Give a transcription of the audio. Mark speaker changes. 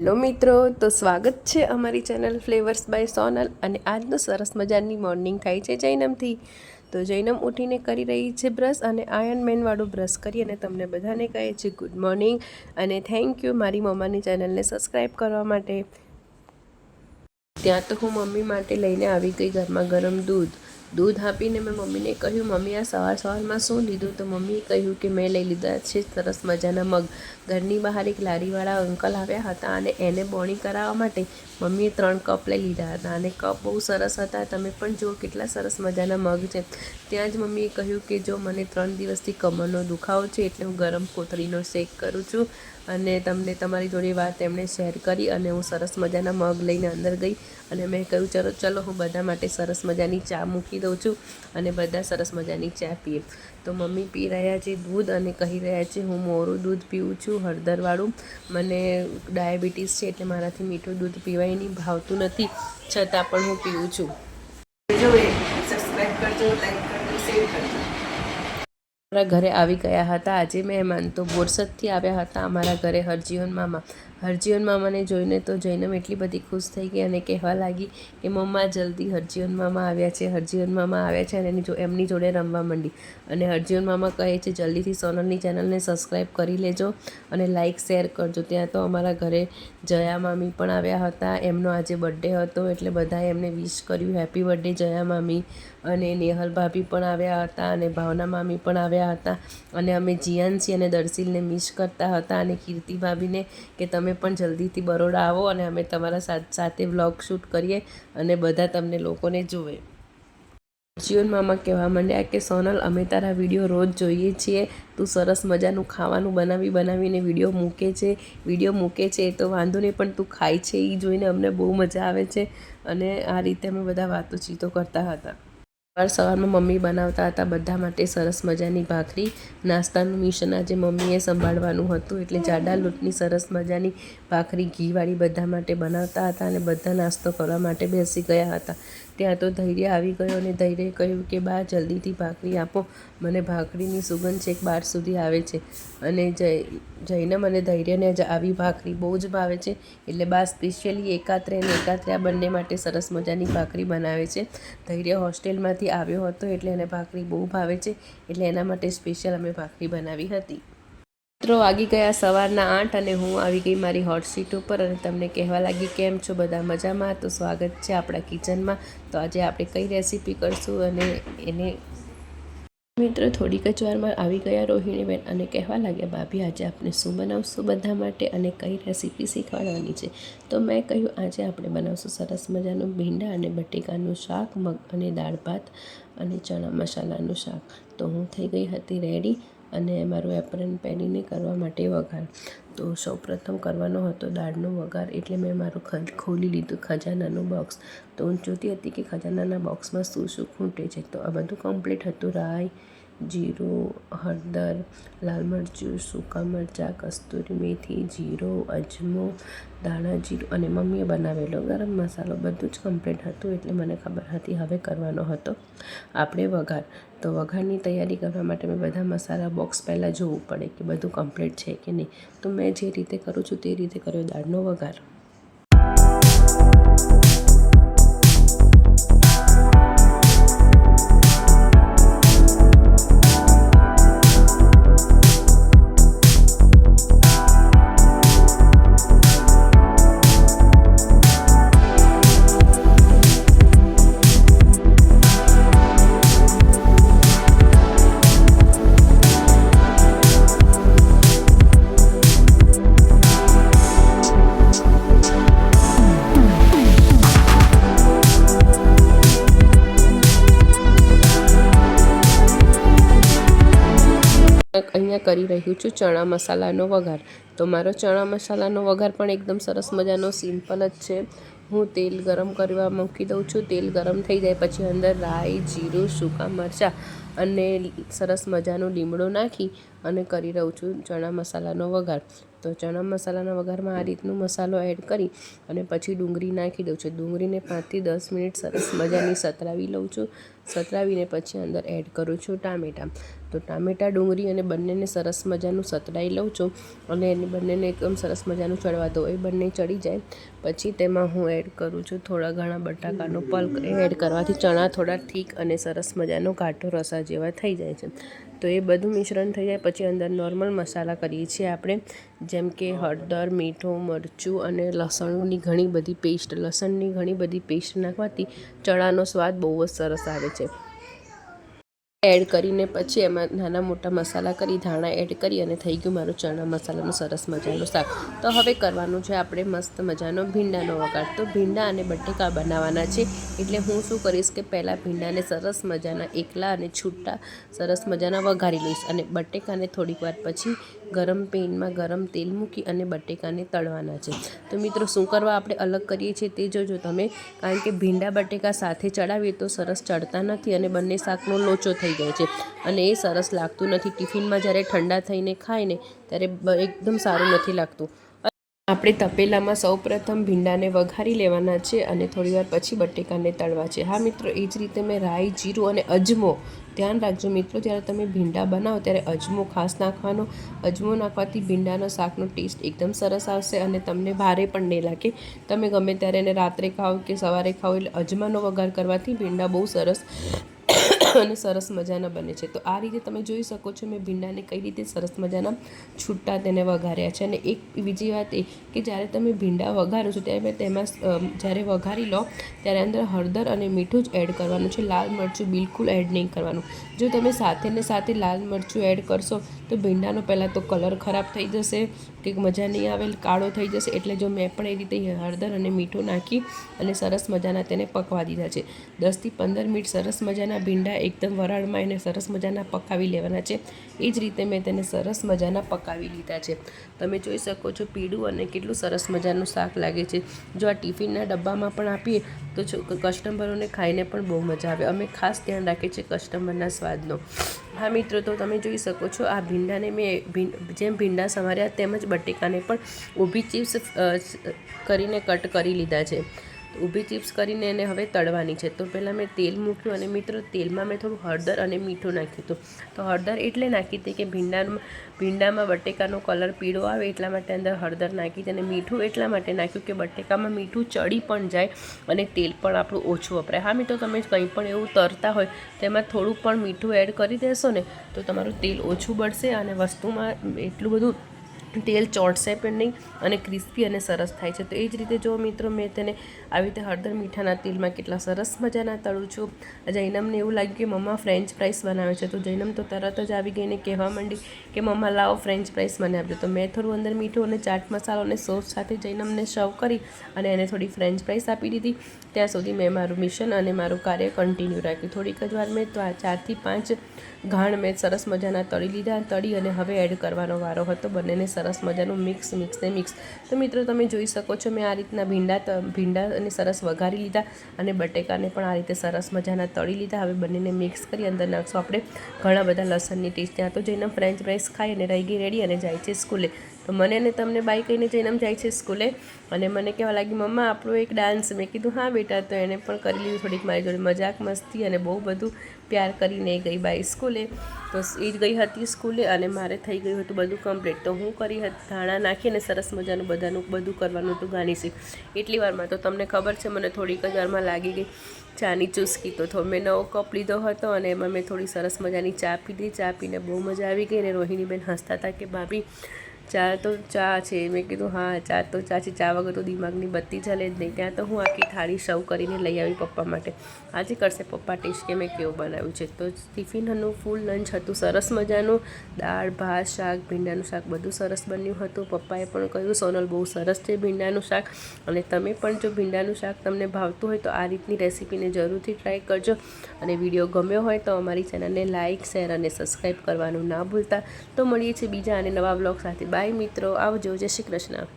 Speaker 1: Hello મિત્રો, તો સ્વાગત છે અમારી ચેનલ ફ્લેવર્સ બાય સોનલ અને આજનું સરસ મજાની મોર્નિંગ થાય છે જૈનમથી. તો જૈનમ ઉઠીને કરી રહી છે બ્રશ અને આયન મેનવાળું બ્રશ કરી અને તમને બધાને કહે છે ગુડ મોર્નિંગ અને થેન્ક યુ મારી મમ્માની ચેનલને સબસ્ક્રાઈબ કરવા માટે. ત્યાં તો હું મમ્મી માટે લઈને આવી ગઈ ઘરમાં ગરમ દૂધ. દૂધ આપીને મેં મમ્મીને કહ્યું, મમ્મી, આ સવાર સવારમાં શું લીધું? તો મમ્મીએ કહ્યું કે, મેં લઈ લીધા છે સરસ મજાના મગ. ઘરની બહાર એક લારીવાળા અંકલ આવ્યા હતા અને એને બોણી કરાવવા માટે મમ્મીએ ત્રણ કપ લઈ લીધા હતા અને કપ બહુ સરસ હતા. તમે પણ જુઓ કેટલા સરસ મજાના મગ છે. ત્યાં જ મમ્મીએ કહ્યું કે, જો મને ત્રણ દિવસથી કમરનો દુખાવો છે એટલે હું ગરમ કોથળીનો શેક કરું છું. અને તમને તમારી જોડે વાત એમણે શેર કરી અને હું સરસ મજાના મગ લઈને અંદર ગઈ અને મેં કહ્યું, ચલો ચલો, હું બધા માટે સરસ મજાની ચા મૂકી દઉં છું અને બધા સરસ મજાની ચા પીએ. તો મમ્મી પી રહ્યા છે દૂધ અને કહી રહ્યા છે, હું મોરું દૂધ પીવું છું, હળદરવાળું. મને ડાયાબિટીસ છે એટલે મારાથી મીઠું દૂધ પીવાય નહીં, ભાવતું નથી, છતાં પણ હું પીવું છું. સબસ્ક્રાઈબ કરજો લાઈક અમારા ઘરે આવી ગયા હતા. આજે મહેમાન તો બોરસદથી આવ્યા હતા અમારા ઘરે હરજીવન મામા. હરજીવન મામાને જોઈને તો જૈનમ એટલી બધી ખુશ થઈ ગઈ અને કહેવા લાગી કે મમ્મા જલ્દી હરજીવન મામા આવ્યા છે હરજીવન મામા આવ્યા છે અને એની જો, એમની જોડે રમવા માંડી. અને હરજીવન મામા કહે છે, જલ્દીથી સોનલની ચેનલને સબસ્ક્રાઈબ કરી લેજો અને લાઇક, શેર કરજો. ત્યાં તો અમારા ઘરે જયા મામી પણ આવ્યા હતા. એમનો આજે બર્થડે હતો એટલે બધાએ એમને વિશ કર્યું, હેપી બર્થડે જયા મામી. અને નેહલ ભાભી પણ આવ્યા હતા અને ભાવના મામી પણ આવ્યા હતા. અને અમે જીયાનસી અને દર્શીલને મિસ કરતા હતા અને કીર્તિ ભાભીને કે, તમે પણ જલ્દીથી બરોડા આવો અને અમે તમારા સાથે વ્લોગ શૂટ કરીએ અને બધા તમને લોકોને જુએ જીવન મામા કહેવા માંડ્યા કે, સોનલ, અમે તારા વીડિયો રોજ જોઈએ છીએ. તું સરસ મજાનું ખાવાનું બનાવી બનાવીને વીડિયો મૂકે છે. વીડિયો મૂકે છે એ તો વાંધો નહીં, પણ તું ખાય છે એ જોઈને અમને બહુ મજા આવે છે. અને આ રીતે અમે બધા વાતો ચીતો કરતા હતા. સવાર સવારમાં મમ્મી બનાવતા હતા બધા માટે સરસ મજાની ભાખરી. નાસ્તાનું મિશન આજે મમ્મીએ સંભાળવાનું હતું એટલે જાડા લોટની સરસ મજાની ભાખરી ઘીવાળી બધા માટે બનાવતા હતા અને બધા નાસ્તો કરવા માટે બેસી ગયા હતા. ત્યાં તો ધૈર્ય આવી ગયો અને ધૈર્યએ કહ્યું કે, બા, જલ્દીથી ભાખરી આપો. મને ભાખરીની સુગંધ છેક બાર સુધી આવે છે. અને જય, જઈને મને ધૈર્યને જ આવી ભાખરી બહુ જ ભાવે છે. એટલે બા સ્પેશિયલી એકાત્રે અને એકાત્રે આ બંને માટે સરસ મજાની ભાખરી બનાવે છે. ધૈર્ય હોસ્ટેલમાંથી આવ્યો હતો એટલે એને ભાખરી બહુ ભાવે છે. એટલે એના માટે સ્પેશિયલ અમે ભાખરી બનાવી હતી. મિત્રો, વાગી ગયા સવારના આઠ અને હું આવી ગઈ મારી હોટ સીટ ઉપર અને તમને કહેવા લાગી કેમ છો બધા મજામાં? તો સ્વાગત છે આપણા કિચનમાં. તો આજે આપણે કઈ રેસીપી કરશું અને એને મિત્રો, થોડીક જ વારમાં આવી ગયા રોહિણીબેન અને કહેવા લાગ્યા, ભાભી, આજે આપણે શું બનાવશું બધા માટે અને કઈ રેસીપી શીખવાડવાની છે? તો મેં કહ્યું, આજે આપણે બનાવશું સરસ મજાનું ભીંડા અને બટેકાનું શાક, મગ અને દાળ ભાત અને ચણા મસાલાનું શાક. તો હું થઈ ગઈ હતી રેડી અને મારું એપરન પહેરીને કરવા માટે વઘાર. તો સૌપ્રથમ કરવાનો હતો દાળનો વઘાર એટલે મેં મારું ખોલી લીધું ખજાનાનું બોક્સ તો હું જોતી હતી કે ખજાનાના બોક્સમાં શું શું ખૂટે છે. તો આ બધું કમ્પ્લીટ હતું. રાઈ જીરું, હળદર, લાલ મરચું, સૂકા મરચાં, કસ્તુરી મેથી, જીરો, અજમો દાણા જીરું અને મમ્મીએ બનાવેલો ગરમ મસાલો. બધું જ કમ્પ્લીટ હતું એટલે મને ખબર હતી હવે કરવાનો હતો. આપણે વઘાર. તો વઘારની તૈયારી કરવા માટે મેં બધા મસાલા બોક્સ પહેલાં જોવું પડે કે બધું કમ્પ્લીટ છે કે નહીં. તો મેં જે રીતે કરું છું તે રીતે કર્યો દાળનો વઘાર. કરી રહ્યું છું ચણા મસાલાનો વઘાર. તો મારો ચણા મસાલાનો વઘાર પણ એકદમ સરસ મજાનો સિમ્પલ જ છે. હું તેલ ગરમ કરવા મૂકી દઉં છું. તેલ ગરમ થઈ જાય પછી અંદર રાઈ, જીરું, સૂકા મરચાં અને સરસ મજાનો લીમડો નાખી અને કરી રહું છું ચણા મસાલાનો વઘાર. તો ચણા મસાલાના વઘારમાં આ રીતનું મસાલો એડ કરી અને પછી ડુંગળી નાખી દઉં છું. ડુંગળીને પાંચથી દસ મિનિટ સરસ મજાની સતરાવી લઉં છું. સતરાવીને પછી અંદર એડ કરું છું ટામેટાં. તો ટામેટાં, ડુંગળી અને બંનેને સરસ મજાનું સતરાઈ લઉં છું અને એને બંનેને એકદમ સરસ મજાનું ચડવા દો એ બંને ચડી જાય. પછી તેમાં હું એડ કરું છું થોડા ઘણા બટાકાનો પલ્ક એડ કરવાથી ચણા થોડા ઠીક અને સરસ મજાનો ઘાટો રસા જેવા થઈ જાય છે. તો એ બધું મિશ્રણ થઈ જાય, પછી અંદર નોર્મલ મસાલા કરીએ છીએ આપણે. જેમ કે હળદર, મીઠું, મરચું અને લસણની ઘણી બધી પેસ્ટ લસણની ઘણી બધી પેસ્ટ નાખવાથી ચણાનો સ્વાદ બહુ જ સરસ આવે છે. એડ કરીને પછી એમાં નાના મોટા મસાલા કરી, ધાણા એડ કરી અને થઈ ગયું મારું ચણા મસાલાનું સરસ મજાનું શાક. તો હવે કરવાનું છે આપણે મસ્ત મજાનો ભીંડાનો વઘાર. તો ભીંડા અને બટેકા બનાવવાના છે. એટલે હું શું કરીશ કે પહેલાં ભીંડાને સરસ મજાના એકલા અને છૂટા સરસ મજાના વઘારી લઈશ અને બટેકાને થોડીક વાર પછી ગરમ પેનમાં ગરમ તેલ મૂકી અને બટેકાને તળવાના છે. તો મિત્રો, શું કરવા આપણે અલગ કરીએ છીએ તે જોજો તમે. કારણ કે ભીંડા બટેકા સાથે ચડાવીએ તો સરસ ચડતા નથી અને બંને શાકનો લોચો થઈ જાય છે. અને એ સરસ લાગતું નથી. ટિફિનમાં જ્યારે ઠંડા થઈને ખાય ને, ત્યારે એકદમ સારું નથી લાગતું. આપણે તપેલામાં સૌપ્રથમ ભીંડાને વઘારી લેવાના છે અને થોડીવાર પછી બટેકાને તળવા છે. હા મિત્રો, એ જ રીતે મેં રાઈ, જીરું અને અજમો ધ્યાન રાખજો. મિત્રો, જ્યારે તમે ભીંડા બનાવો, ત્યારે અજમો ખાસ નાખવાનો. અજમો નાખવાથી ભીંડાનો શાકનો ટેસ્ટ એકદમ સરસ આવશે અને તમને ભારે પણ નહીં લાગે. તમે ગમે ત્યારે એને રાત્રે ખાઓ કે સવારે ખાઓ, એટલે અજમાનો વઘાર કરવાથી ભીંડા બહુ સરસ અને સરસ મજાના બને છે. તો આ રીતે તમે જોઈ શકો છો મેં ભીંડાને કઈ રીતે સરસ મજાના છૂટા તેને વઘાર્યા છે. અને એક બીજી વાત એ કે જ્યારે તમે ભીંડા વઘારો છો ત્યારે તેમાં જ્યારે વઘારી લો ત્યારે અંદર હળદર અને મીઠું જ એડ કરવાનું છે. લાલ મરચું બિલકુલ એડ નહીં કરવાનું. જો તમે સાથે ને સાથે લાલ મરચું એડ કરશો તો ભીંડાનો પહેલાં તો કલર ખરાબ થઈ જશે. કે મજા નહીં આવે, કાળો થઈ જશે એટલે જો મેં પણ એ રીતે હળદર અને મીઠું નાખી અને સરસ મજાના તેને પકવા દીધા છે. દસથી પંદર મિનિટ સરસ મજાના ભીંડા એકદમ વરાળમાં એને સરસ મજાના પકાવી લેવાના છે. એ જ રીતે મેં તેને સરસ મજાના પકાવી લીધા છે. તમે જોઈ શકો છો પીળું અને કેટલું સરસ મજાનું શાક લાગે છે. જો આ ટિફિનના ડબ્બામાં પણ આપીએ તો કસ્ટમરોને ખાઈને પણ બહુ મજા આવે. અમે ખાસ ધ્યાન રાખીએ છીએ કસ્ટમરના સ્વાદનો. હા, મિત્રો, તો તમે જોઈ શકો છો, આ ભીંડાને મેં જેમ ભીંડા સમાર્યા તેમજ બટેકાને પણ ઊભી ચિપ્સ કરીને કટ કરી લીધા છે. ઊભી ચિપ્સ કરીને એને હવે તળવાની છે. તો પહેલાં મેં તેલ મૂક્યું અને મિત્રો તેલમાં મેં થોડું હળદર અને મીઠું નાખ્યું હતું. તો હળદર એટલે નાખી હતી કે ભીંડામાં ભીંડામાં બટેકાનો કલર પીળો આવે એટલા માટે અંદર હળદર નાખી અને મીઠું એટલા માટે નાખ્યું કે બટેકામાં મીઠું ચડી પણ જાય અને તેલ પણ આપણું ઓછું વપરાય. હા મિત્રો, તમે કંઈ પણ એવું તરતા હોય, તેમાં થોડું પણ મીઠું એડ કરી દેશો ને, તો તમારું તેલ ઓછું બળશે અને વસ્તુમાં એટલું બધું તેલ ચોંટશે પણ નહીં અને ક્રિસ્પી અને સરસ થાય છે. તો એ જ રીતે જો મિત્રો મેં તેને આવી રીતે હળદર મીઠાના તેલમાં કેટલા સરસ મજાના તળું છું. જૈનમને એવું લાગ્યું કે મમ્મા ફ્રેન્ચ ફ્રાઈસ બનાવે છે. તો જૈનમ તો તરત જ આવી ગઈને કહેવા માંડી કે મમ્મા લાવો ફ્રેન્ચ ફ્રાઈસ મને આપજો. તો મેં થોડું અંદર મીઠું અને ચાટ મસાલો અને સોસ સાથે જૈનમને સર્વ કરી અને એને થોડી ફ્રેન્ચ ફ્રાઈસ આપી દીધી. ત્યાં સુધી મેં મારું મિશન અને મારું કાર્ય કન્ટિન્યુ રાખ્યું. થોડીક જ વાર મેં ચારથી પાંચ ઘાણ મેં સરસ મજાના તળી લીધા, તળી અને હવે એડ કરવાનો વારો હતો. બંનેને સરસ મજાનું મિક્સ મિક્સ ને મિક્સ તો મિત્રો, તમે જોઈ શકો છો, મેં આ રીતના ભીંડા ભીંડા અને સરસ વઘારી લીધા અને બટેકાને પણ આ રીતે સરસ મજાના તળી લીધા. હવે બંનેને મિક્સ કરી અંદર નાખશું. આપણે ઘણા બધા લસણની ટેસ્ટ ત્યાં તો જઈને ફ્રેન્ચ ફ્રાઈસ ખાઈ અને રહી ગઈ રેડી અને જાય છે સ્કૂલે. તો મને ને તમને બાઈ કહીને જઈને જાય છે સ્કૂલે અને મને કહેવા લાગી, મમ્મા, આપણો એક ડાન્સ. મેં કીધું, હા બેટા, તો એણે પણ કરી લીધું થોડીક મારી જોડે મજાક મસ્તી અને બહુ બધું પ્યાર કરીને ગઈ બાઈ સ્કૂલે. તો એ ગઈ હતી સ્કૂલે અને મારે થઈ ગયું હતું બધું કમ્પ્લીટ તો હું કરી હતી ધાણા નાખીને સરસ મજાનું બધાનું, બધું કરવાનું હતું ગાની એટલી વારમાં તો તમને ખબર છે, મને થોડીક જ વારમાં લાગી ગઈ ચાની ચૂસકી. તો મેં નવો કપ લીધો હતો અને એમાં મેં થોડી સરસ મજાની ચા પીધી. ચા પીને બહુ મજા આવી ગઈ અને રોહિણીબેન હસતા હતા કે, ભાભી ચા તો ચા છે. મેં કીધું, હા ચા તો ચા છે. ચા વગર તો દિમાગની બત્તી ચાલે જ નહીં. ત્યાં તો હું આખી થાળી સર્વ કરીને લઈ આવી પપ્પા માટે. આજે કરશે પપ્પા ટેસ્ટ કે મેં કેવું બનાવ્યું છે. તો ટિફિનનું ફૂલ લંચ હતું. સરસ મજાનું દાળ, ભાત, શાક, ભીંડાનું શાક બધું સરસ બન્યું હતું. પપ્પાએ પણ કહ્યું, સોનલ, બહુ સરસ છે ભીંડાનું શાક. અને તમે પણ જો ભીંડાનું શાક તમને ભાવતું હોય તો આ રીતની રેસીપીને જરૂરથી ટ્રાય કરજો. અને વીડિયો ગમ્યો હોય તો અમારી ચેનલને લાઇક શેર અને સબસ્ક્રાઈબ કરવાનું ના ભૂલતા. તો મળીએ છીએ બીજા અને નવા બ્લોગ સાથે. બાય મિત્રો આવજો જય શ્રી કૃષ્ણ.